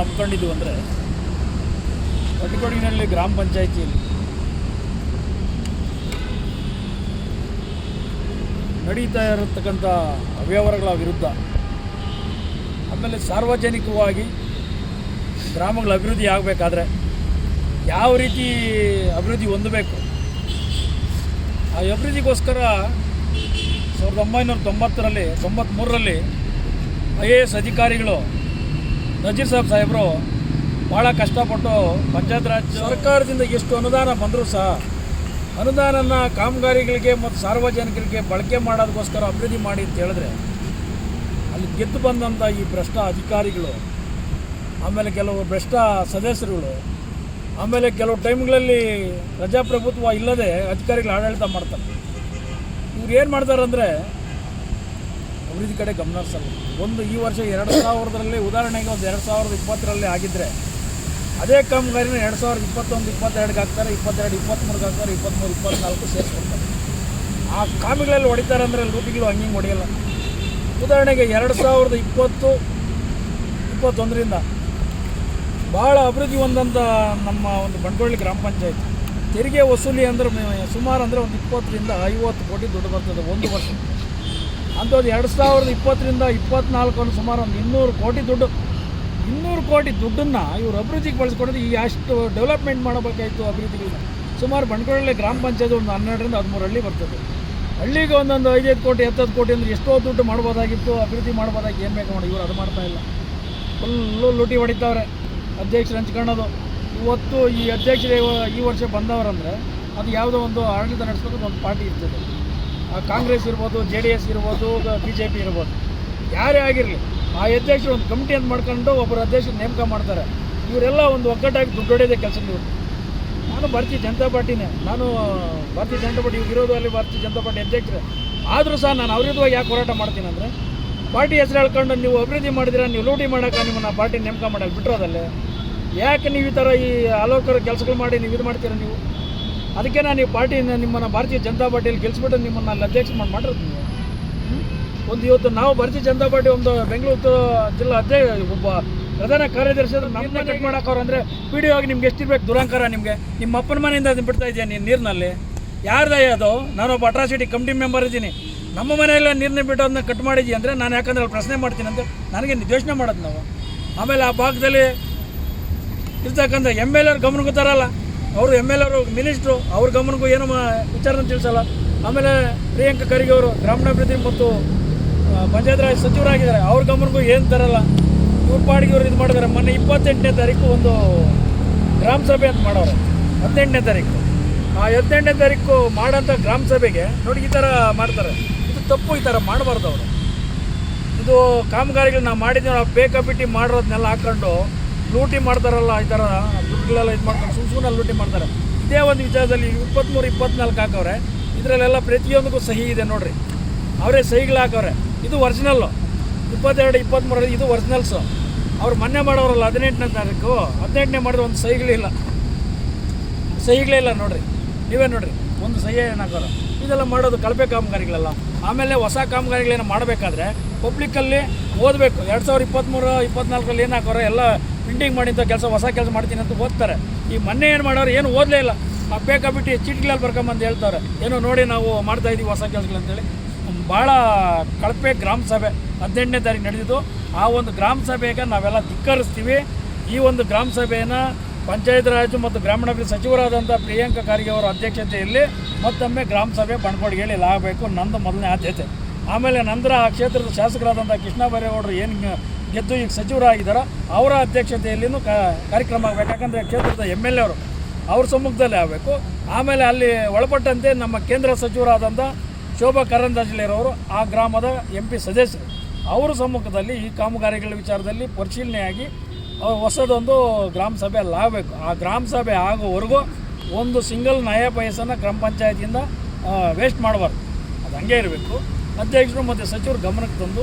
ನಂಬ್ಕೊಂಡಿದ್ದೀವಿ ಅಂದರೆ ಒಟ್ಟಿಕೊಡಗಿನಲ್ಲಿ ಗ್ರಾಮ ಪಂಚಾಯಿತಿಯಲ್ಲಿ. ನಡೀತಾ ಇರತಕ್ಕಂಥ ಅವ್ಯವಹಾರಗಳ ವಿರುದ್ಧ, ಆಮೇಲೆ ಸಾರ್ವಜನಿಕವಾಗಿ ಗ್ರಾಮಗಳ ಅಭಿವೃದ್ಧಿ ಆಗಬೇಕಾದ್ರೆ ಯಾವ ರೀತಿ ಅಭಿವೃದ್ಧಿ ಹೊಂದಬೇಕು? ಆ ಅಭಿವೃದ್ಧಿಗೋಸ್ಕರ ಸಾವಿರದ ಒಂಬೈನೂರ ತೊಂಬತ್ತರಲ್ಲಿ ತೊಂಬತ್ತ್ಮೂರರಲ್ಲಿ ಐ ಎ ಎಸ್ ಅಧಿಕಾರಿಗಳು ನಜೀರ್ ಸಾಬ್ ಸಾಹೇಬರು ಭಾಳ ಕಷ್ಟಪಟ್ಟು ಪಂಚಾಯತ್ ರಾಜ್ ಸರ್ಕಾರದಿಂದ ಎಷ್ಟು ಅನುದಾನ ಬಂದರೂ ಸಹ ಅನುದಾನನ ಕಾಮಗಾರಿಗಳಿಗೆ ಮತ್ತು ಸಾರ್ವಜನಿಕರಿಗೆ ಬಳಕೆ ಮಾಡೋದಕ್ಕೋಸ್ಕರ ಅಭಿವೃದ್ಧಿ ಮಾಡಿ ಅಂತ ಹೇಳಿದ್ರೆ ಅಲ್ಲಿ ಗೆದ್ದು ಬಂದಂಥ ಈ ಭ್ರಷ್ಟ ಅಧಿಕಾರಿಗಳು, ಆಮೇಲೆ ಕೆಲವು ಭ್ರಷ್ಟ ಸದಸ್ಯರುಗಳು, ಆಮೇಲೆ ಕೆಲವು ಟೈಮ್ಗಳಲ್ಲಿ ಪ್ರಜಾಪ್ರಭುತ್ವ ಇಲ್ಲದೆ ಅಧಿಕಾರಿಗಳು ಆಡಳಿತ ಮಾಡ್ತಾರೆ. ಇವ್ರು ಏನು ಮಾಡ್ತಾರೆ ಅಂದರೆ ಅಭಿವೃದ್ಧಿ ಕಡೆ ಗಮನ ಹರಿಸಲ್ಲ ಒಂದು ಈ ವರ್ಷ ಎರಡು ಸಾವಿರದಲ್ಲಿ ಉದಾಹರಣೆಗೆ ಒಂದು ಎರಡು ಸಾವಿರದ ಇಪ್ಪತ್ತರಲ್ಲಿ ಆಗಿದ್ದರೆ ಅದೇ ಕಾಮಗಾರಿನ ಎರಡು ಸಾವಿರದ ಇಪ್ಪತ್ತೊಂದು ಇಪ್ಪತ್ತೆರಡುಗೆ ಹಾಕ್ತಾರೆ, ಇಪ್ಪತ್ತೆರಡು ಇಪ್ಪತ್ತ್ಮೂರಿಗೆ ಹಾಕ್ತಾರೆ, ಇಪ್ಪತ್ತ್ಮೂರು, ಇಪ್ಪತ್ತ್ನಾಲ್ಕು ಸೇರಿಸ್ಕೊಡ್ತಾರೆ. ಆ ಕಾಮಿಗಳಲ್ಲಿ ಹೊಡಿತಾರೆ ಅಂದರೆ ಲೂಟಿಗಳು ಹಂಗೆ ಹೊಡೆಯಲ್ಲ. ಉದಾಹರಣೆಗೆ ಎರಡು ಸಾವಿರದ ಇಪ್ಪತ್ತು, ಇಪ್ಪತ್ತೊಂದರಿಂದ ಭಾಳ ಅಭಿವೃದ್ಧಿ ಹೊಂದಂಥ ನಮ್ಮ ಒಂದು ಬಂಡವಾಳ ಗ್ರಾಮ ಪಂಚಾಯತ್. ತೆರಿಗೆ ವಸೂಲಿ ಅಂದರೆ ಸುಮಾರು ಅಂದರೆ ಒಂದು ಇಪ್ಪತ್ತರಿಂದ ಐವತ್ತು ಕೋಟಿ ದುಡ್ಡು ಬರ್ತದೆ ಒಂದು ವರ್ಷ ಅಂಥದ್ದು ಎರಡು ಸಾವಿರದ ಇಪ್ಪತ್ತರಿಂದ ಇಪ್ಪತ್ನಾಲ್ಕು ಸುಮಾರು ಒಂದು ಇನ್ನೂರು ಕೋಟಿ ದುಡ್ಡು. ಇನ್ನೂರು ಕೋಟಿ ದುಡ್ಡನ್ನು ಇವರು ಅಭಿವೃದ್ಧಿಗೆ ಬಳಸ್ಕೊಡೋದು ಈ ಅಷ್ಟು ಡೆವಲಪ್ಮೆಂಟ್ ಮಾಡಬೇಕಾಯಿತು ಅಭಿವೃದ್ಧಿಗೆ. ಸುಮಾರು ಬಂಡವಾಳ ಗ್ರಾಮ ಪಂಚಾಯತ್ ಒಂದು ಹನ್ನೆರಡರಿಂದ ಹದಿಮೂರು ಹಳ್ಳಿ ಬರ್ತದೆ. ಹಳ್ಳಿಗೆ ಒಂದೊಂದು ಐದೈದು ಕೋಟಿ, ಹತ್ತತ್ತು ಕೋಟಿ ಅಂದರೆ ಎಷ್ಟೋ ದುಡ್ಡು ಮಾಡ್ಬೋದಾಗಿತ್ತು, ಅಭಿವೃದ್ಧಿ ಮಾಡ್ಬೋದಾಗಿ ಏನು ಬೇಕು ನೋಡಿ, ಇವರು ಅದು ಮಾಡ್ತಾ ಇಲ್ಲ. ಫುಲ್ಲು ಲೂಟಿ ಹೊಡಿತಾವ್ರೆ ಅಧ್ಯಕ್ಷರು ಹಂಚ್ಕೊಳ್ಳೋದು. ಇವತ್ತು ಈ ಅಧ್ಯಕ್ಷರು ಈ ವರ್ಷ ಬಂದವರಂದರೆ ಅದು ಯಾವುದೋ ಒಂದು ಆಡಳಿತ ನಡೆಸ್ಕೊಂಡು ಒಂದು ಪಾರ್ಟಿ ಇರ್ತದೆ. ಕಾಂಗ್ರೆಸ್ ಇರ್ಬೋದು, ಜೆ ಡಿ ಎಸ್ ಇರ್ಬೋದು ಬಿ ಜೆ ಪಿ ಇರ್ಬೋದು. ಯಾರೇ ಆಗಿರಲಿ, ಆ ಅಧ್ಯಕ್ಷರು ಒಂದು ಕಮಿಟಿ ಅಂತ ಮಾಡ್ಕೊಂಡು ಒಬ್ಬರು ಅಧ್ಯಕ್ಷರು ನೇಮಕ ಮಾಡ್ತಾರೆ. ಇವರೆಲ್ಲ ಒಂದು ಒಗ್ಗಟ್ಟಾಗಿ ದುಡ್ಡು ಹೊಡೆಯೋದೇ ಕೆಲಸ ನೀವು. ನಾನು ಭಾರತೀಯ ಜನತಾ ಪಾರ್ಟಿನೇ. ನಾನು ಭಾರತೀಯ ಜನತಾ ಪಾರ್ಟಿ ಇರೋದು ಅಲ್ಲಿ ಭಾರತೀಯ ಜನತಾ ಪಾರ್ಟಿ ಅಧ್ಯಕ್ಷರೇ. ಆದರೂ ಸಹ ನಾನು ಅವ್ರಿದ್ವಾಗಿ ಯಾಕೆ ಹೋರಾಟ ಮಾಡ್ತೀನಿ ಅಂದರೆ, ಪಾರ್ಟಿ ಹೆಸರು ಹೇಳ್ಕೊಂಡು ನೀವು ಅಭಿವೃದ್ಧಿ ಮಾಡಿದಿರ ನೀವು ಲೂಟಿ ಮಾಡೋಕೆ ನಿಮ್ಮನ್ನು ಪಾರ್ಟಿ ನೇಮಕ ಮಾಡಕ್ಕೆ ಬಿಟ್ಟಿರೋದಲ್ಲೇ. ಯಾಕೆ ನೀವು ಈ ಥರ ಈ ಆಲೋಕರ ಕೆಲಸಗಳು ಮಾಡಿ ನೀವು ಇದು ಮಾಡ್ತೀರ ನೀವು? ಅದಕ್ಕೆ ನಾನು ಈ ಪಾರ್ಟಿಯಿಂದ ನಿಮ್ಮನ್ನು ಭಾರತೀಯ ಜನತಾ ಪಾರ್ಟಿಯಲ್ಲಿ ಗೆಲ್ಲಿಸ್ಬಿಟ್ಟು ನಿಮ್ಮನ್ನು ಅಲ್ಲಿ ಅಧ್ಯಕ್ಷ ಮಾಡಿ ಮಾಡಿರೋದು ನೀವು. ಒಂದು ಇವತ್ತು ನಾವು ಭಾರತೀಯ ಜನತಾ ಪಾರ್ಟಿ ಒಂದು ಬೆಂಗಳೂರು ಜಿಲ್ಲಾ ಅಧ್ಯಕ್ಷ ಒಬ್ಬ ಪ್ರಧಾನ ಕಾರ್ಯದರ್ಶಿ ಅಂದ್ರೆ ನಮ್ಮನ್ನ ಕಟ್ ಮಾಡಕ್ಕವ್ರು ಅಂದರೆ ಪಿ ಡಿ ಹೋಗಿ ನಿಮ್ಗೆ ಎಷ್ಟಿರ್ಬೇಕು ದುರಂಕಾರ ನಿಮಗೆ? ನಿಮ್ಮ ಅಪ್ಪನ ಮನೆಯಿಂದ ಅದನ್ನ ಬಿಡ್ತಾ ಇದೆಯಾ ನೀನು ನೀರಿನಲ್ಲಿ? ಯಾರ್ದಯ ಅದು? ನಾನೊಬ್ಬ ಅಟ್ರಾಸಿಟಿ ಕಮಿಟಿ ಮೆಂಬರ್ ಇದ್ದೀನಿ. ನಮ್ಮ ಮನೆಯಲ್ಲೇ ನೀರನ್ನ ಬಿಟ್ಟು ಅದನ್ನ ಕಟ್ ಮಾಡಿದ್ವಿ ಅಂದರೆ ನಾನು ಯಾಕಂದ್ರೆ ಅಲ್ಲಿ ಪ್ರಶ್ನೆ ಮಾಡ್ತೀನಿ ಅಂತ ನನಗೆ ಯೋಚನೆ ಮಾಡೋದು ನಾವು. ಆಮೇಲೆ ಆ ಭಾಗದಲ್ಲಿ ಇರ್ತಕ್ಕಂಥ ಎಂ ಎಲ್ ಎರ್ ಗಮನಕ್ಕೂ ತರಲ್ಲ. ಅವರು ಎಂ ಎಲ್ ಅವರು ಮಿನಿಸ್ಟ್ರು, ಅವ್ರ ಗಮನಕ್ಕೂ ಏನು ವಿಚಾರನ ತಿಳಿಸಲ್ಲ. ಆಮೇಲೆ ಪ್ರಿಯಾಂಕ ಖರ್ಗೆ ಅವರು ಗ್ರಾಮೀಣಾಭಿವೃದ್ಧಿ ಮತ್ತು ಪಂಚಾಯತ್ ರಾಜ್ ಸಚಿವರಾಗಿದ್ದಾರೆ. ಅವ್ರ ಗಮನಕ್ಕೂ ಏನು ತರಲ್ಲ. ಇವ್ರ ಪಾಡಿಗೆ ಇವ್ರು ಇದು ಮಾಡಿದ್ದಾರೆ. ಮೊನ್ನೆ ಇಪ್ಪತ್ತೆಂಟನೇ ತಾರೀಕು ಒಂದು ಗ್ರಾಮ ಸಭೆ ಅಂತ ಮಾಡೋರು. ಹದಿನೆಂಟನೇ ತಾರೀಕು. ಆ ಹದಿನೆಂಟನೇ ತಾರೀಕು ಮಾಡೋಂಥ ಗ್ರಾಮ ಸಭೆಗೆ, ನೋಡಿ ಈ ಥರ ಮಾಡ್ತಾರೆ. ಇದು ತಪ್ಪು ಈ ಥರ ಮಾಡಬಾರ್ದು ಅವರು. ಇದು ಕಾಮಗಾರಿಗಳು ನಾವು ಮಾಡಿದ್ದೀವಿ ನಾವು ಬೇಕಾಬಿಟ್ಟಿ ಮಾಡಿರೋದನ್ನೆಲ್ಲ ಹಾಕೊಂಡು ಲೂಟಿ ಮಾಡ್ತಾರಲ್ಲ ಈ ಥರ ದುಡ್ಡುಗಳೆಲ್ಲ ಇದು ಮಾಡ್ತಾರೆ ಸುಮ್ಮ ಸುಮ್ಮನೆ ಲೂಟಿ ಮಾಡ್ತಾರೆ. ಇದೇ ಒಂದು ವಿಚಾರದಲ್ಲಿ ಇಪ್ಪತ್ತ್ಮೂರು ಇಪ್ಪತ್ನಾಲ್ಕು ಹಾಕವ್ರೆ. ಇದರಲ್ಲೆಲ್ಲ ಪ್ರತಿಯೊಂದಕ್ಕೂ ಸಹಿ ಇದೆ ನೋಡಿರಿ. ಅವರೇ ಸಹಿಗಳು ಹಾಕವ್ರೆ. ಇದು ಒರಿಜಿನಲ್ಲು ಇಪ್ಪತ್ತೆರಡು ಇಪ್ಪತ್ತ್ಮೂರಲ್ಲಿ ಇದು ಒರಿಜಿನಲ್ಸು ಅವ್ರು ಮೊನ್ನೆ ಮಾಡೋರಲ್ಲ ಹದಿನೆಂಟನೇ ತಾರೀಕು. ಹದಿನೆಂಟನೇ ಮಾಡಿದ್ರೆ ಒಂದು ಸಹಿಗಳಿಲ್ಲ ಸಹಿಗಳೇ ಇಲ್ಲ ನೋಡಿರಿ. ನೀವೇ ನೋಡಿರಿ, ಒಂದು ಸಹಿ ಏನಾಗೋರು ಇದೆಲ್ಲ ಮಾಡೋದು ಕಳಪೆ ಕಾಮಗಾರಿಗಳೆಲ್ಲ. ಆಮೇಲೆ ಹೊಸ ಕಾಮಗಾರಿಗಳೇನು ಮಾಡಬೇಕಾದ್ರೆ ಪಬ್ಲಿಕ್ಕಲ್ಲಿ ಓದಬೇಕು. ಎರಡು ಸಾವಿರದ ಇಪ್ಪತ್ತ್ಮೂರು ಇಪ್ಪತ್ನಾಲ್ಕರಲ್ಲಿ ಏನು ಎಲ್ಲ ಪ್ರಿಂಟಿಂಗ್ ಮಾಡಿದ್ದ ಕೆಲಸ, ಹೊಸ ಕೆಲಸ ಮಾಡ್ತೀನಿ ಅಂತ ಓದ್ತಾರೆ. ಈ ಮೊನ್ನೆ ಏನು ಮಾಡೋರು ಏನು ಓದಲೇ ಇಲ್ಲ. ಆ ಬೇಕಾಬಿಟ್ಟು ಚೀಟಿಗಳಲ್ಲಿ ಬರ್ಕೊಂಬಂದು ಹೇಳ್ತಾರೆ. ಏನೋ ನೋಡಿ ನಾವು ಮಾಡ್ತಾ ಇದ್ದೀವಿ ಹೊಸ ಕೆಲಸಗಳಂತೇಳಿ ಭಾಳ ಕಳಪೆ ಗ್ರಾಮ ಸಭೆ ಹದಿನೆಂಟನೇ ತಾರೀಕು ನಡೆದಿದ್ದು. ಆ ಒಂದು ಗ್ರಾಮ ಸಭೆಗೆ ನಾವೆಲ್ಲ ಧಿಕ್ಕರಿಸ್ತೀವಿ. ಈ ಒಂದು ಗ್ರಾಮ ಸಭೆಯನ್ನು ಪಂಚಾಯತ್ ರಾಜ್ ಮತ್ತು ಗ್ರಾಮೀಣಾಭಿವೃದ್ಧಿ ಸಚಿವರಾದಂಥ ಪ್ರಿಯಾಂಕ ಖಾರ್ಗೆ ಅವರ ಅಧ್ಯಕ್ಷತೆಯಲ್ಲಿ ಮತ್ತೊಮ್ಮೆ ಗ್ರಾಮ ಸಭೆ ಹೇಳಿ ಆಗಬೇಕು ನಂದು ಮೊದಲನೇ ಆದ್ಯತೆ. ಆಮೇಲೆ ನಂತರ ಆ ಕ್ಷೇತ್ರದ ಶಾಸಕರಾದಂಥ ಕೃಷ್ಣ ಬೈರೇಗೌಡರು ಏನು ಗೆದ್ದು ಈಗ ಸಚಿವರಾಗಿದ್ದಾರೋ ಅವರ ಅಧ್ಯಕ್ಷತೆಯಲ್ಲಿನೂ ಕ ಕಾರ್ಯಕ್ರಮ ಆಗಬೇಕು. ಯಾಕಂದರೆ ಕ್ಷೇತ್ರದ ಎಂ ಎಲ್ ಎ ಅವರು, ಅವ್ರ ಸಮ್ಮುಖದಲ್ಲಿ ಆಗಬೇಕು. ಆಮೇಲೆ ಅಲ್ಲಿ ಒಳಪಟ್ಟಂತೆ ನಮ್ಮ ಕೇಂದ್ರ ಸಚಿವರಾದಂಥ ಶೋಭಾ ಕರಂದಾಜಲಿರೋರು ಆ ಗ್ರಾಮದ ಎಂ ಪಿ ಸದಸ್ಯರು. ಅವರ ಸಮ್ಮುಖದಲ್ಲಿ ಈ ಕಾಮಗಾರಿಗಳ ವಿಚಾರದಲ್ಲಿ ಪರಿಶೀಲನೆಯಾಗಿ ಹೊಸದೊಂದು ಗ್ರಾಮ ಸಭೆಯಲ್ಲಿ ಆಗಬೇಕು. ಆ ಗ್ರಾಮ ಸಭೆ ಆಗೋವರೆಗೂ ಒಂದು ಸಿಂಗಲ್ ನಯ ಪೈಸನ ಗ್ರಾಮ ಪಂಚಾಯತಿಯಿಂದ ವೇಸ್ಟ್ ಮಾಡಬಾರ್ದು. ಅದು ಹಂಗೆ ಇರಬೇಕು. ಅಧ್ಯಕ್ಷರು ಮತ್ತು ಸಚಿವರು ಗಮನಕ್ಕೆ ತಂದು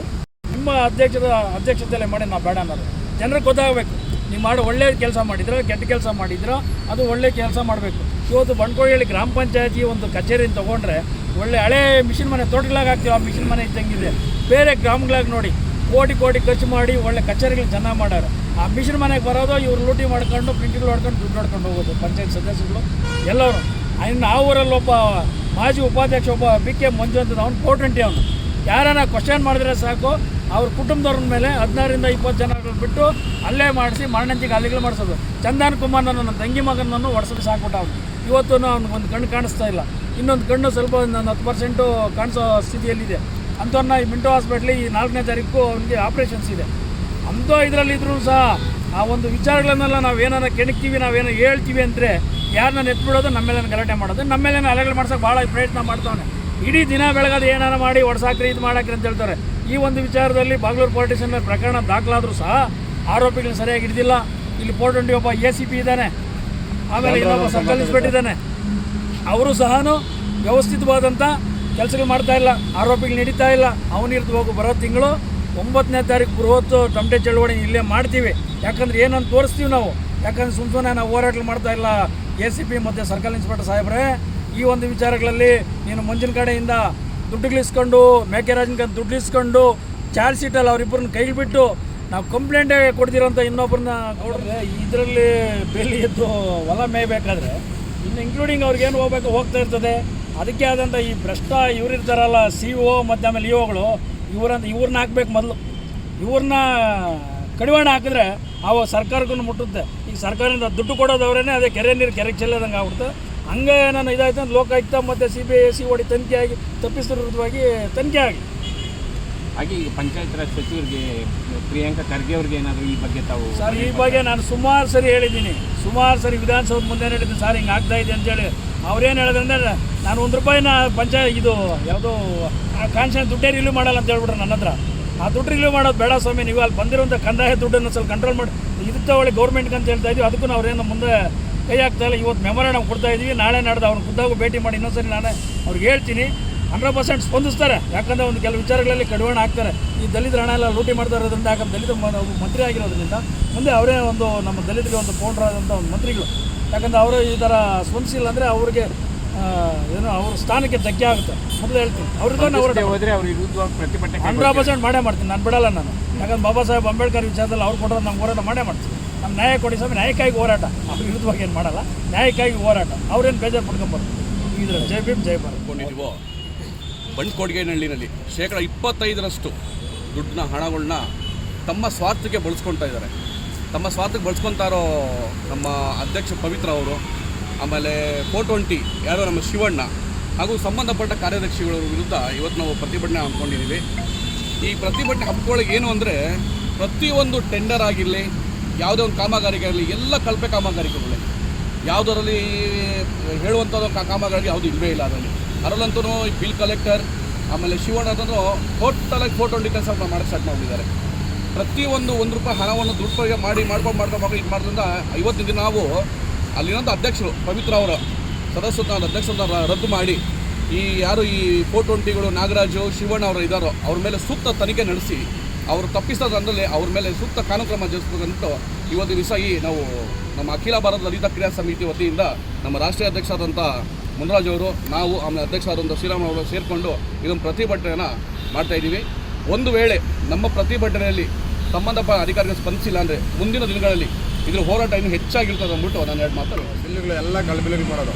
ನಿಮ್ಮ ಅಧ್ಯಕ್ಷರ ಅಧ್ಯಕ್ಷತೆಯಲ್ಲೇ ಮಾಡಿ ನಾವು ಬೇಡ ಅನ್ನೋದು. ಜನರಿಗೆ ಗೊತ್ತಾಗಬೇಕು. ನೀವು ಮಾಡಿ ಒಳ್ಳೆಯ ಕೆಲಸ ಮಾಡಿದ್ರೆ, ಕೆಟ್ಟ ಕೆಲಸ ಮಾಡಿದ್ರೆ, ಅದು ಒಳ್ಳೆ ಕೆಲಸ ಮಾಡಬೇಕು. ಇವತ್ತು ಬಂಡ್ಕೋಳಿಯಲ್ಲಿ ಗ್ರಾಮ ಪಂಚಾಯತಿ ಒಂದು ಕಚೇರಿನ ತೊಗೊಂಡ್ರೆ ಒಳ್ಳೆ ಹಳೆ ಮಿಷಿನ್ ಮನೆ, ತೋಟಗಳಾಗ ಹಾಕ್ತೀವಿ, ಆ ಮಿಷಿನ್ ಮನೆ ಇದ್ದಂಗಿದೆ. ಬೇರೆ ಗ್ರಾಮಗಳಾಗಿ ನೋಡಿ, ಕೋಟಿ ಕೋಟಿ ಖರ್ಚು ಮಾಡಿ ಒಳ್ಳೆ ಕಚೇರಿಗಳು ಚೆನ್ನಾಗಿ ಮಾಡ್ಯಾರ. ಆ ಮಿಷಿನ್ ಮನೆಗೆ ಬರೋದು ಇವ್ರು ಲೂಟಿ ಮಾಡ್ಕೊಂಡು ಪ್ರಿಂಟಿಗಳು ಹೊಡ್ಕೊಂಡು ದುಡ್ಡು ಹೊಡ್ಕೊಂಡು ಹೋಗೋದು, ಪಂಚಾಯತ್ ಸದಸ್ಯರು ಎಲ್ಲರೂ. ಇನ್ನು ಆ ಊರಲ್ಲಿ ಒಬ್ಬ ಮಾಜಿ ಉಪಾಧ್ಯಕ್ಷ ಒಬ್ಬ ಬಿ ಕೆ ಮಂಜು ಅಂತ ಅವನು ಕೋಟಂಟಿ ಅವನು. ಯಾರನ್ನ ಕ್ವಶನ್ ಮಾಡಿದ್ರೆ ಸಾಕು, ಅವ್ರ ಕುಟುಂಬದವ್ರ ಮೇಲೆ ಹದಿನಾರರಿಂದ ಇಪ್ಪತ್ತು ಜನ ಬಿಟ್ಟು ಅಲ್ಲೇ ಮಾಡಿಸಿ ಮರಣಂತಿಗೆ ಅಲ್ಲಿಗಳು ಮಾಡಿಸೋದು. ಚಂದನ್ ಕುಮಾರ್ ನನ್ನ ತಂಗಿ ಮಗನನ್ನು ಒಡಿಸಲು ಸಾಕ್ಬಿಟ್ಟ ಅವನು. ಇವತ್ತು ಅವ್ನಿಗೆ ಒಂದು ಕಣ್ಣು ಕಾಣಿಸ್ತಾ ಇಲ್ಲ. ಇನ್ನೊಂದು ಕಣ್ಣು ಸ್ವಲ್ಪ ಒಂದು ಹತ್ತು ಪರ್ಸೆಂಟು ಕಾಣಿಸೋ ಸ್ಥಿತಿಯಲ್ಲಿದೆ. ಅಂಥವ್ರನ್ನ ಈ ಮಿಂಟೋ ಹಾಸ್ಪಿಟ್ಲಿ ಈ ನಾಲ್ಕನೇ ತಾರೀಕು ಅವನಿಗೆ ಆಪ್ರೇಷನ್ಸ್ ಇದೆ. ಅಂಥ ಇದರಲ್ಲಿ ಇದ್ರೂ ಸಹ ಆ ಒಂದು ವಿಚಾರಗಳನ್ನೆಲ್ಲ ನಾವು ಏನಾರ ಕೆಣಕ್ತೀವಿ ನಾವೇನೋ ಹೇಳ್ತೀವಿ ಅಂದರೆ ಯಾರನ್ನ ನೆತ್ಬಿಡೋದು ನಮ್ಮ ಮೇಲೆ ಗಲಾಟೆ ಮಾಡೋದು. ನಮ್ಮ ಮೇಲೆ ಅಲೆಗಳು ಮಾಡ್ಸೋಕೆ ಭಾಳ ಪ್ರಯತ್ನ ಮಾಡ್ತಾವನೆ. ಇಡೀ ದಿನ ಬೆಳಗಾದ ಏನಾರ ಮಾಡಿ ಹೊಡ್ಸಾಕ್ರಿ ಇದು ಮಾಡಾಕ್ರಿ ಅಂತ ಹೇಳ್ತಾರೆ ಈ ಒಂದು ವಿಚಾರದಲ್ಲಿ ಬಾಗ್ಲೂರು ಪೊಲೀಸ್ ಪ್ರಕರಣ ದಾಖಲಾದರೂ ಸಹ ಆರೋಪಿಗಳನ್ನ ಸರಿಯಾಗಿ ಹಿಡಿದಿಲ್ಲ. ಇಲ್ಲಿ ಫೋರ್ ಟ್ವೆಂಟಿ ಒಬ್ಬ ಎ ಸಿ ಪಿ ಇದ್ದಾನೆ. ಆಮೇಲೆ ಇನ್ನೊಬ್ಬ ಸರ್ಕಲ್ ಇನ್ಸ್ಪೆಕ್ಟರ್ ಇದ್ದಾನೆ ಅವರು ಸಹ ವ್ಯವಸ್ಥಿತವಾದಂಥ ಕೆಲಸಗಳು ಮಾಡ್ತಾ ಇಲ್ಲ. ಆರೋಪಿಗಳು ನಡೀತಾ ಇಲ್ಲ. ಅವನಿರ್ದು ಹೋಗು ಬರೋ ತಿಂಗಳು ಒಂಬತ್ತನೇ ತಾರೀಕು ಬೃಹತ್ ಟಮಟೆ ಚಳವಳಿ ಇಲ್ಲೇ ಮಾಡ್ತೀವಿ. ಯಾಕಂದ್ರೆ ಏನಂತ ತೋರಿಸ್ತೀವಿ ನಾವು. ಯಾಕಂದ್ರೆ ಸುಮ್ಮ ಸುಮ್ಮನೆ ನಾವು ಹೋರಾಟಗಳು ಮಾಡ್ತಾ ಇಲ್ಲ. ಎ ಸಿ ಪಿ ಮತ್ತು ಸರ್ಕಲ್ ಇನ್ಸ್ಪೆಕ್ಟರ್ ಸಾಹೇಬ್ರೆ, ಈ ಒಂದು ವಿಚಾರಗಳಲ್ಲಿ ನೀನು ಮುಂಜಿನ ಕಡೆಯಿಂದ ದುಡ್ಡುಗಳಿಸ್ಕೊಂಡು ದುಡ್ಡು ಇಳಿಸ್ಕೊಂಡು ಚಾರ್ಜ್ ಶೀಟಲ್ಲಿ ಅವರಿಬ್ಬರನ್ನ ಕೈಗೆ ಬಿಟ್ಟು ನಾವು ಕಂಪ್ಲೇಂಟೇ ಕೊಡ್ತಿರೋಂಥ ಇನ್ನೊಬ್ಬರನ್ನ ಕೊಡಿದ್ರೆ ಇದರಲ್ಲಿ ಬೆಲ್ಲಿ ಎದ್ದು ಹೊಲ ಮೇಯಬೇಕಾದ್ರೆ ಇನ್ನು ಇನ್ಕ್ಲೂಡಿಂಗ್ ಅವ್ರಿಗೇನು ಹೋಗ್ಬೇಕು ಹೋಗ್ತಾ ಇರ್ತದೆ. ಅದಕ್ಕೆ ಆದಂಥ ಈ ಭ್ರಷ್ಟ ಇವ್ರು ಇರ್ತಾರಲ್ಲ ಸಿ ಒ ಮತ್ತು ಆಮೇಲೆ ಇ ಒಗಳು ಇವ್ರಂತ ಇವ್ರನ್ನ ಹಾಕ್ಬೇಕು ಮೊದಲು. ಇವ್ರನ್ನ ಕಡಿವಾಣ ಹಾಕಿದ್ರೆ ಅವ ಸರ್ಕಾರಕ್ಕೂ ಮುಟ್ಟುತ್ತೆ. ಈಗ ಸರ್ಕಾರದಿಂದ ದುಡ್ಡು ಕೊಡೋದವ್ರೇ ಅದೇ ಕೆರೆ ನೀರು ಕೆರೆಗೆ ಚೆಲ್ಲದಂಗೆ ಆಗ್ಬಿಡುತ್ತೆ. ಹಂಗೆ ನಾನು ಇದಾಯ್ತು ಅಂದ್ರೆ ಲೋಕಾಯುಕ್ತ ಮತ್ತು C B I C O D ತನಿಖೆ ಆಗಿ ತಪ್ಪಿಸಿದ ವಿರುದ್ಧವಾಗಿ ತನಿಖೆ ಆಗಿ. ಹಾಗೆ ಈಗ ಪಂಚಾಯತ್ ರಾಜ್ ಸಚಿವರಿಗೆ ಪ್ರಿಯಾಂಕಾ ಖರ್ಗೆ ಅವ್ರಿಗೆ ಏನಾದರೂ ಈ ಬಗ್ಗೆ ತಾವು ಸರ್ ಈ ಬಗ್ಗೆ ನಾನು ಸುಮಾರು ಸರಿ ಹೇಳಿದ್ದೀನಿ. ಸುಮಾರು ಸರಿ ವಿಧಾನಸೌಧ ಮುಂದೆ ಹೇಳಿದ್ದೀನಿ ಸರ್ ಹಿಂಗೆ ಆಗ್ತಾ ಇದೆ ಅಂತೇಳಿ ಅವ್ರೇನು ಹೇಳಿದ್ರೆ ನಾನು ಒಂದು ರೂಪಾಯಿನ ಪಂಚಾಯತ್ ಇದು ಯಾವುದೋ ಕಾನ್ಸೆಂಟ್ ದುಡ್ಡೇ ರಿಲೀವ್ ಮಾಡಲ್ಲ ಅಂತ ಹೇಳ್ಬಿಟ್ರೆ ನನ್ನ ಹತ್ರ ಆ ದುಡ್ಡು ರಿಲೀವ್ ಮಾಡೋದು ಬೇಡ ಸ್ವಾಮಿ, ನೀವು ಅಲ್ಲಿ ಬಂದಿರೋಂಥ ಕಂದಾಯ ದುಡ್ಡನ್ನು ಸ್ವಲ್ಪ ಕಂಟ್ರೋಲ್ ಮಾಡಿ. ಇದಕ್ಕೆ ಒಳ್ಳೆ ಗೌರ್ಮೆಂಟ್ಗೆ ಅಂತ ಹೇಳ್ತಾ ಇದ್ವಿ. ಅದಕ್ಕೂ ಅವ್ರೇನು ಮುಂದೆ ಕೈ ಆಗ್ತಾ ಇಲ್ಲ. ಇವತ್ತು ಮೆಮೊರಾಂಡಮ್ ಕೊಡ್ತಾ ಇದ್ದೀವಿ. ನಾಳೆ ನಾಡ್ದು ಅವ್ರನ್ನ ಖುದ್ದಾಗೂ ಭೇಟಿ ಮಾಡಿ. ಇನ್ನೊಂದ್ಸರಿ ನಾನೇ ಅವ್ರಿಗೆ ಹೇಳ್ತೀನಿ. ಹಂಡ್ರೆಡ್ ಪರ್ಸೆಂಟ್ ಸ್ಪಂದಿಸ್ತಾರೆ. ಯಾಕಂದರೆ ಒಂದು ಕೆಲವು ವಿಚಾರಗಳಲ್ಲಿ ಕಡಿವಾಣ ಆಗ್ತಾರೆ ಈ ದಲಿತರ ಹಣ ಎಲ್ಲ ಲೂಟಿ ಮಾಡ್ತಾ ಇರೋದ್ರಿಂದ, ಯಾಕಂದ್ರೆ ದಲಿತ ಮಂತ್ರಿ ಆಗಿರೋದ್ರಿಂದ ಮುಂದೆ ಅವರೇ ಒಂದು ನಮ್ಮ ದಲಿತರಿಗೆ ಒಂದು ಪೌಂಡ್ರಾದಂಥ ಒಂದು ಮಂತ್ರಿಗಳು. ಯಾಕಂದರೆ ಅವರು ಈ ಥರ ಸ್ಪಂದಿಸಿಲ್ಲ ಅಂದರೆ ಅವ್ರಿಗೆ ಏನೋ ಅವ್ರ ಸ್ಥಾನಕ್ಕೆ ಧಕ್ಕೆ ಆಗುತ್ತೆ. ಮೊದಲು ಹೇಳ್ತೀನಿ. ಅವ್ರದ್ದು ನಾವು ಸ್ಪಂದಿಸದೆ ಹೋದ್ರೆ ಅವ್ರ ವಿರುದ್ಧವಾಗಿ ಪ್ರತಿಭಟನೆ ಹಂಡ್ರೆಡ್ ಪರ್ಸೆಂಟ್ ಮಾಡೇ ಮಾಡ್ತೀನಿ. ನಾನು ಬಿಡಲ್ಲ ನಾನು. ಯಾಕಂದ್ರೆ ಬಾಬಾ ಸಾಹೇಬ್ ಅಂಬೇಡ್ಕರ್ ವಿಚಾರದಲ್ಲಿ ಅವ್ರು ಕೊಡೋದು ನಮ್ಮ ಹೋರಾಟ ಮಾಡೇ ಮಾಡ್ತೀನಿ ನಮ್ಮ ನ್ಯಾಯ ಕೊಡಿ ಸ್ವಾಮಿ ನ್ಯಾಯಕ್ಕಾಗಿ ಹೋರಾಟ. ಅವ್ರ ವಿರುದ್ಧವಾಗಿ ಏನು ಮಾಡಲ್ಲ. ನ್ಯಾಯಕ್ಕಾಗಿ ಹೋರಾಟ. ಅವ್ರೇನು ಬೇಜಾರು ಪಡ್ಕೊಂಬಾರ್ದು ಇದ್ರ ಜೈ ಭೀಮ್ ಜೈ ಭಾರತ್. ಬಂಡ್ಕೊಡ್ಗೇನಹಳ್ಳಿನಲ್ಲಿ ಶೇಕಡ ಇಪ್ಪತ್ತೈದರಷ್ಟು ದುಡ್ಡನ್ನ ಹಣಗಳನ್ನ ತಮ್ಮ ಸ್ವಾರ್ಥಕ್ಕೆ ಬಳಸ್ಕೊಳ್ತಾ ಇದ್ದಾರೆ. ತಮ್ಮ ಸ್ವಾರ್ಥಕ್ಕೆ ಬಳಸ್ಕೊತಾ ಇರೋ ನಮ್ಮ ಅಧ್ಯಕ್ಷ ಪವಿತ್ರ ಅವರು ಆಮೇಲೆ ಫೋರ್ ಟ್ವೆಂಟಿ ಯಾರೋ ನಮ್ಮ ಶಿವಣ್ಣ ಹಾಗೂ ಸಂಬಂಧಪಟ್ಟ ಕಾರ್ಯದರ್ಶಿಗಳ ವಿರುದ್ಧ ಇವತ್ತು ನಾವು ಪ್ರತಿಭಟನೆ ಹಮ್ಮಿಕೊಂಡಿದ್ದೀವಿ ಈ ಪ್ರತಿಭಟನೆ ಹಮ್ಮಿಕೊಳ್ಳೋಕೆ ಏನು ಅಂದರೆ ಪ್ರತಿಯೊಂದು ಟೆಂಡರ್ ಆಗಿರಲಿ ಯಾವುದೇ ಒಂದು ಕಾಮಗಾರಿಗೆ ಆಗಲಿ ಎಲ್ಲ ಕಳಪೆ ಕಾಮಗಾರಿಕೆಗಳೇ ಯಾವುದರಲ್ಲಿ ಹೇಳುವಂಥದ್ದು ಕಾಮಗಾರಿಗೆ ಕಾಮಗಾರಿ ಯಾವುದು ಇಲ್ಲವೇ ಇಲ್ಲ ಅದರಲ್ಲಿ ಅದರಲ್ಲಂತೂ ಈ ಬಿಲ್ ಕಲೆಕ್ಟರ್ ಆಮೇಲೆ ಶಿವಣ್ಣ ಅಂತಂದ್ರೂ ಟೋಟಲಾಗಿ ಫೋರ್ ಟ್ವೆಂಟಿ ಕೆಲಸ ಮಾಡೋಕ್ಕೆ ಸ್ಟಾರ್ಟ್ ಮಾಡಿದ್ದಾರೆ ಪ್ರತಿಯೊಂದು ಒಂದು ರೂಪಾಯಿ ಹಣವನ್ನು ದುರುಪಯೋಗ ಮಾಡಿ ಮಾಡ್ಕೊಂಡು ಮಾಡ್ಕೊಂಡು ಇದು ಮಾಡೋದ್ರಿಂದ ಐವತ್ತು ದಿನ ನಾವು ಅಲ್ಲಿನಂತ ಅಧ್ಯಕ್ಷರು, ಪವಿತ್ರ ಅವರ ಸದಸ್ಯತ್ವ ಅಧ್ಯಕ್ಷರನ್ನ ರದ್ದು ಮಾಡಿ, ಈ ಯಾರು ಈ ಫೋರ್ ಟ್ವೆಂಟಿಗಳು ನಾಗರಾಜು, ಶಿವಣ್ಣ ಅವರು ಇದ್ದಾರೋ ಅವ್ರ ಮೇಲೆ ಸೂಕ್ತ ತನಿಖೆ ನಡೆಸಿ, ಅವರು ತಪ್ಪಿಸೋದ್ರಲ್ಲಿ ಅವ್ರ ಮೇಲೆ ಸೂಕ್ತ ಕಾನೂನು ಜರುಗಿಸ್ಬೇಕಂತ ಇವತ್ತು ದಿವಸ ಈ ನಾವು ನಮ್ಮ ಅಖಿಲ ಭಾರತ ದಲಿತ ಕ್ರಿಯಾ ಸಮಿತಿ ವತಿಯಿಂದ ನಮ್ಮ ರಾಷ್ಟ್ರೀಯ ಅಧ್ಯಕ್ಷರಾದಂಥ ಮುನರಾಜ್ ಅವರು, ನಾವು ಆಮೇಲೆ ಅಧ್ಯಕ್ಷರಾದಂಥ ಶ್ರೀರಾಮ ಅವರು ಸೇರಿಕೊಂಡು ಇದೊಂದು ಪ್ರತಿಭಟನೆಯನ್ನು ಮಾಡ್ತಾ ಇದ್ದೀವಿ. ಒಂದು ವೇಳೆ ನಮ್ಮ ಪ್ರತಿಭಟನೆಯಲ್ಲಿ ಸಂಬಂಧಪಟ್ಟ ಅಧಿಕಾರಿಗಳು ಸ್ಪಂದಿಸಿಲ್ಲ ಅಂದರೆ ಮುಂದಿನ ದಿನಗಳಲ್ಲಿ ಇದ್ರ ಹೋರಾಟ ಇನ್ನೂ ಹೆಚ್ಚಾಗಿರ್ತದೆ ಅಂದ್ಬಿಟ್ಟು ನಾನು ಎರಡು ಮಾತು ಬಿಲ್ಲುಗಳು ಎಲ್ಲ ಕಳಬಿಲ್ಗಳು ಮಾಡೋದು.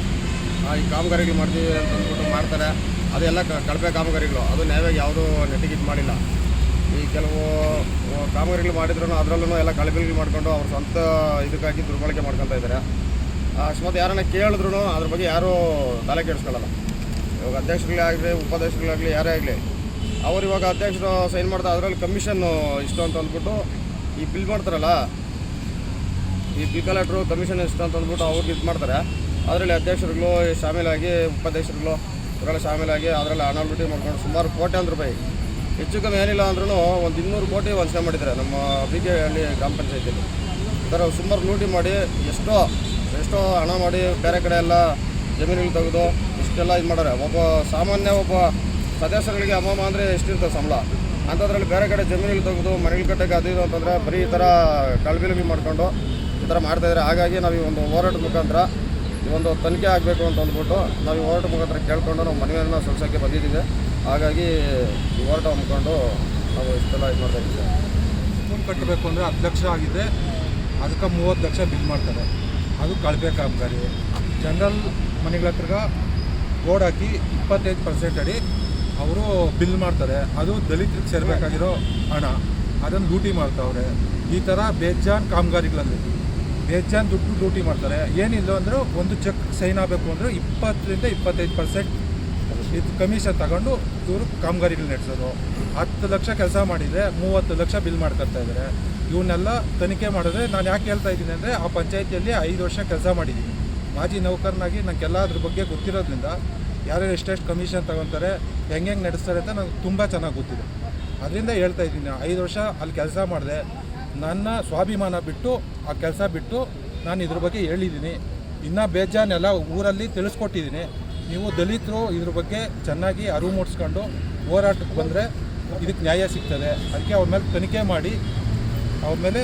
ಈ ಕಾಮಗಾರಿಗಳು ಮಾಡ್ತೀವಿ ಅಂತ ಅಂದ್ಬಿಟ್ಟು ಮಾಡ್ತಾರೆ. ಅದೆಲ್ಲ ಕಳಪೆ ಕಾಮಗಾರಿಗಳು. ಅದು ನ್ಯಾಯವಾಗಿ ಯಾವುದೂ ನೆಟ್ಟಿಗೆ ಮಾಡಿಲ್ಲ. ಈ ಕೆಲವು ಕಾಮಗಾರಿಗಳು ಮಾಡಿದ್ರು ಅದರಲ್ಲೂ ಎಲ್ಲ ಕಳಬಿಲ್ಗಳು ಮಾಡ್ಕೊಂಡು ಅವ್ರ ಸ್ವಂತ ಇದಕ್ಕಾಗಿ ದುರ್ಬಳಕೆ ಮಾಡ್ಕೊತಾ ಇದ್ದಾರೆ. ಅಕಸ್ಮಾತ್ ಯಾರನ್ನ ಕೇಳಿದ್ರು ಅದ್ರ ಬಗ್ಗೆ ಯಾರೂ ತಲೆ ಕೆಡಿಸ್ಕೊಳ್ಳಲ್ಲ. ಇವಾಗ ಅಧ್ಯಕ್ಷರುಗಳೇ ಆಗಲಿ ಉಪಾಧ್ಯಕ್ಷರುಗಳಾಗಲಿ, ಯಾರೇ ಆಗಲಿ, ಅವ್ರು ಇವಾಗ ಅಧ್ಯಕ್ಷರು ಸೈನ್ ಮಾಡ್ತಾರೆ ಅದರಲ್ಲಿ ಕಮಿಷನ್ನು ಇಷ್ಟು ಅಂತ ಅಂದ್ಬಿಟ್ಟು ಈ ಬಿಲ್ ಮಾಡ್ತಾರಲ್ಲ ಈ ಬಿಲ್ ಕಲೆಕ್ಟ್ರು ಕಮಿಷನ್ ಎಷ್ಟು ಅಂತ ಅಂದ್ಬಿಟ್ಟು ಅವ್ರಿಗೆ ಇದು ಮಾಡ್ತಾರೆ. ಅದರಲ್ಲಿ ಅಧ್ಯಕ್ಷರುಗಳು, ಶಾಮೀಲಾಗಿ ಉಪಾಧ್ಯಕ್ಷರುಗಳು ಇವರೆಲ್ಲ ಶಾಮೀಲಾಗಿ ಅದರಲ್ಲಿ ಹಣ ಲೂಟಿ ಮಾಡ್ಕೊಂಡು ಸುಮಾರು ಕೋಟ್ಯಾಂತರ ರೂಪಾಯಿ. ಹೆಚ್ಚು ಕಮ್ಮಿ ಏನಿಲ್ಲ ಅಂದ್ರೂ ಒಂದು ಇನ್ನೂರು ಕೋಟಿ ವಂಚನೆ ಮಾಡಿದ್ದಾರೆ ನಮ್ಮ ಬಿ ಕೆ ಹಳ್ಳಿ ಗ್ರಾಮ ಪಂಚಾಯತಿಯಲ್ಲಿ. ಥರ ಸುಮಾರು ಲೂಟಿ ಮಾಡಿ ಎಷ್ಟೋ ಎಷ್ಟೋ ಹಣ ಮಾಡಿ ಬೇರೆ ಕಡೆ ಎಲ್ಲ ಜಮೀನುಗಳು ತೆಗೆದು ಇಷ್ಟೆಲ್ಲ ಇದು ಮಾಡ್ಯಾರೆ. ಒಬ್ಬ ಸಾಮಾನ್ಯ ಒಬ್ಬ ಸದಸ್ಯರುಗಳಿಗೆ ಅಮ್ಮಮ್ಮ ಅಂದರೆ ಎಷ್ಟಿರ್ತದೆ ಸಂಬಳ? ಅಂಥದ್ರಲ್ಲಿ ಬೇರೆ ಕಡೆ ಜಮೀನುಗಳು ತೆಗೆದು ಮನೆಗಳು ಕಟ್ಟಕ್ಕೆ ಅದು ಇದು ಅಂತಂದರೆ ಬರೀ ಈ ಥರ ಕಳ್ಬಿಲುಬಿ ಮಾಡ್ಕೊಂಡು ಈ ಥರ ಮಾಡ್ತಾಯಿದ್ದಾರೆ ಹಾಗಾಗಿ ನಾವು ಈ ಒಂದು ಹೋರಾಟದ ಮುಖಾಂತರ ಈ ಒಂದು ತನಿಖೆ ಆಗಬೇಕು ಅಂತ ಅಂದ್ಬಿಟ್ಟು ನಾವು ಈ ಹೋರಾಟ ಮುಖಾಂತರ ಕೇಳ್ಕೊಂಡು ನಾವು ಮನೆಯನ್ನು ಸಲ್ಲಿಸೋಕ್ಕೆ ಬಂದಿದ್ದೀವಿ. ಹಾಗಾಗಿ ಈ ಹೋರಾಟ ಅಂದ್ಕೊಂಡು ನಾವು ಇಷ್ಟೆಲ್ಲ ಇದು ಮಾಡ್ತಾ ಇದ್ದೀವಿ ಕಟ್ಟಬೇಕು ಅಂದರೆ ಹತ್ತು ಲಕ್ಷ ಆಗಿದೆ. ಅದಕ್ಕೆ ಮೂವತ್ತು ಲಕ್ಷ ಬಿಲ್ ಮಾಡ್ತಾರೆ. ಅದು ಕಳಪೆ ಕಾಮಗಾರಿ. ಜನರಲ್ ಮನೆಗಳ ಹತ್ರ ಬೋರ್ಡ್ ಹಾಕಿ ಇಪ್ಪತ್ತೈದು ಪರ್ಸೆಂಟ್ ಅಡಿ ಅವರು ಬಿಲ್ ಮಾಡ್ತಾರೆ. ಅದು ದಲಿತರಿಗೆ ಸೇರಬೇಕಾಗಿರೋ ಹಣ. ಅದನ್ನು ಲೂಟಿ ಮಾಡ್ತಾವ್ರೆ. ಈ ಥರ ಬೇಜಾನ್ ಕಾಮಗಾರಿಗಳಲ್ಲಿ. ಬೇಜಾನ್ ದುಡ್ಡು ಡ್ಯೂಟಿ ಮಾಡ್ತಾರೆ. ಏನಿಲ್ಲ ಅಂದರೂ ಒಂದು ಚೆಕ್ ಸೈನ್ ಆಗಬೇಕು ಅಂದರೆ ಇಪ್ಪತ್ತರಿಂದ ಇಪ್ಪತ್ತೈದು ಪರ್ಸೆಂಟ್ ಇದು ಕಮಿಷನ್ ತಗೊಂಡು ಇವರು ಕಾಮಗಾರಿಗಳು ನಡೆಸೋದು. ಹತ್ತು ಲಕ್ಷ ಕೆಲಸ ಮಾಡಿದರೆ ಮೂವತ್ತು ಲಕ್ಷ ಬಿಲ್ ಮಾಡ್ಕೊತಾ ಇದ್ದಾರೆ ಇವನ್ನೆಲ್ಲ ತನಿಖೆ ಮಾಡಿದ್ರೆ ನಾನು ಯಾಕೆ ಹೇಳ್ತಾ ಇದ್ದೀನಿ ಅಂದರೆ ಆ ಪಂಚಾಯತಿಯಲ್ಲಿ ಐದು ವರ್ಷ ಕೆಲಸ ಮಾಡಿದ್ದೀನಿ ಮಾಜಿ ನೌಕರನಾಗಿ ನನಗೆಲ್ಲ ಅದ್ರ ಬಗ್ಗೆ ಗೊತ್ತಿರೋದ್ರಿಂದ ಯಾರ್ಯಾರು ಎಷ್ಟೆಷ್ಟು ಕಮಿಷನ್ ತಗೊತಾರೆ, ಹೆಂಗೆ ನಡೆಸ್ತಾರೆ ಅಂತ ನನಗೆ ತುಂಬ ಚೆನ್ನಾಗಿ ಗೊತ್ತಿದೆ. ಅದರಿಂದ ಹೇಳ್ತಾ ಇದ್ದೀನಿ, ಐದು ವರ್ಷ ಅಲ್ಲಿ ಕೆಲಸ ಮಾಡಿದೆ ನನ್ನ ಸ್ವಾಭಿಮಾನ ಬಿಟ್ಟು, ಆ ಕೆಲಸ ಬಿಟ್ಟು ನಾನು ಇದ್ರ ಬಗ್ಗೆ ಹೇಳಿದ್ದೀನಿ. ಇನ್ನೂ ಬೇಜಾನೆಲ್ಲ ಊರಲ್ಲಿ ತಿಳಿಸ್ಕೊಟ್ಟಿದ್ದೀನಿ. ನೀವು ದಲಿತರು ಇದ್ರ ಬಗ್ಗೆ ಚೆನ್ನಾಗಿ ಅರಿವು ಮೂಡಿಸ್ಕೊಂಡು ಹೋರಾಟಕ್ಕೆ ಬಂದರೆ ಇದಕ್ಕೆ ನ್ಯಾಯ ಸಿಗ್ತದೆ. ಅದಕ್ಕೆ ಅವ್ರ ಮೇಲೆ ತನಿಖೆ ಮಾಡಿ, ಅವ್ರ ಮೇಲೆ